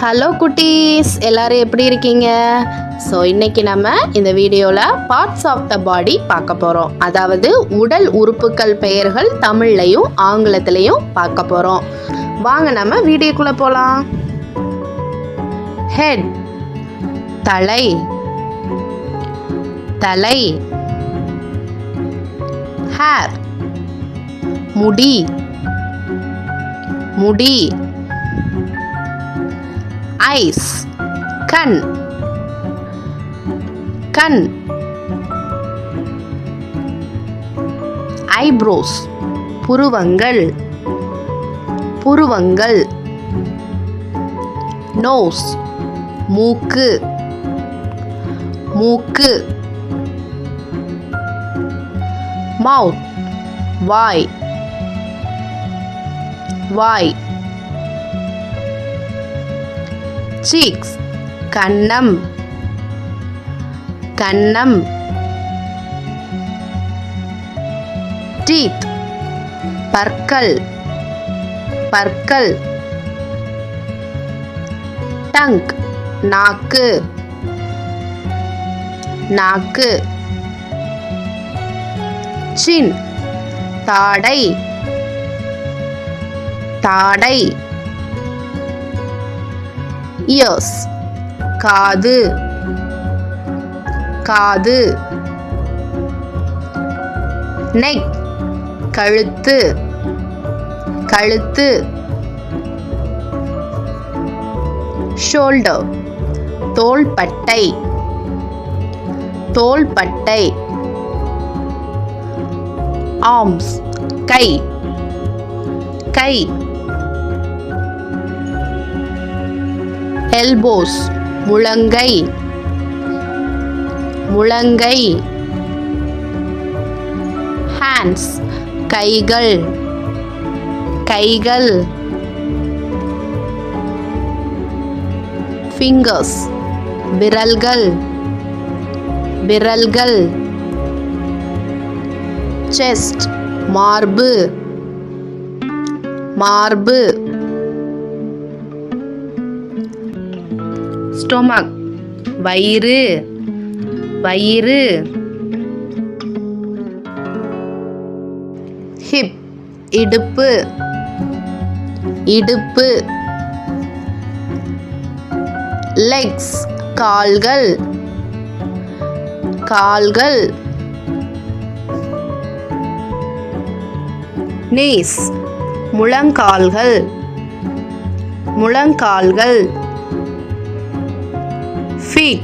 Hello குட்டீஸ். எல்லாரும் எப்படி இருக்கீங்க? ஸோ இன்னைக்கு நம்ம இந்த வீடியோவில் பார்ட்ஸ் ஆஃப் த பாடி பார்க்க போகிறோம் அதாவது உடல் உறுப்புகள் பெயர்கள் தமிழ்லையும் ஆங்கிலத்திலையும் பார்க்க போகிறோம் வாங்க நம்ம வீடியோக்குள்ளே போகலாம் ஹெட் தலை. தலை. ஹேர் முடி. முடி. ஐஸ். கண். கண். ஐப்ரோஸ். புருவங்கள். புருவங்கள். நோஸ். மூக்கு. மூக்கு. மவுத். வாய். வாய். சீக்ஸ். கண்ணம். கண்ணம். டீத். பற்கள். பற்கள். டங் நாக்கு. நாக்கு. சின். தாடை. தாடை. இயர்ஸ். காது. காது. நெக். கழுத்து. கழுத்து. ஷோல்டர். தோள்பட்டை. தோள்பட்டை. ஆர்ம்ஸ் கை. கை. எல்போஸ் முழங்கை. முழங்கை. ஹேண்ட்ஸ் கைகள். கைகள். ஃபிங்கர்ஸ் விரல்கள். விரல்கள். செஸ்ட் மார்பு. மார்பு. ஸ்டொமக். வயிறு. வயிறு. ஹிப். இடுப்பு. இடுப்பு. லெக்ஸ். கால்கள். கால்கள். நீஸ். முழங்கால்கள். முழங்கால்கள். ஃபீட்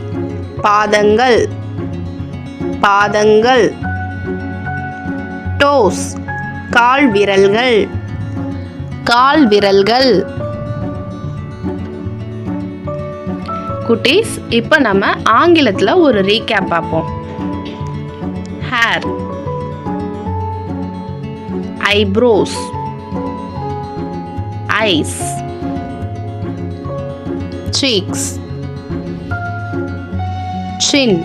பாதங்கள். பாதங்கள். டோஸ். கால் விரல்கள். கால் விரல்கள். குட்டீஸ் இப்போ நம்ம ஆங்கிலத்தில் ஒரு ரீகேப் பார்ப்போம். Hair eyebrows eyes cheeks. Chin.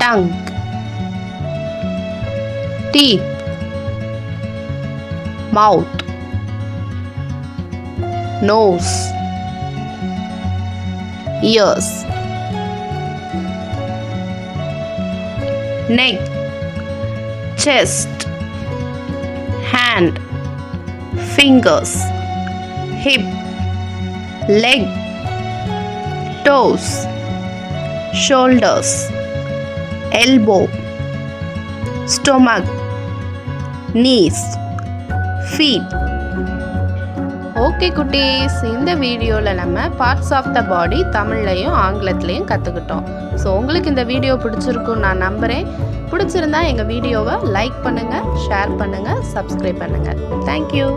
Tongue teeth. Mouth. Nose. Ears. Neck. Chest. Hand. Fingers. Hip. Leg toes shoulders elbow stomach knees feet. Okay குட்டீஸ் இந்த வீடியோவில் நம்ம பார்ட்ஸ் ஆஃப் த பாடி தமிழ்லையும் ஆங்கிலத்துலேயும் கற்றுக்கிட்டோம் ஸோ உங்களுக்கு இந்த வீடியோ பிடிச்சிருக்கும் நான் நம்புகிறேன் பிடிச்சிருந்தா எங்கள் வீடியோவை லைக் பண்ணுங்கள் ஷேர் பண்ணுங்கள் சப்ஸ்கிரைப் பண்ணுங்கள் தேங்க்யூ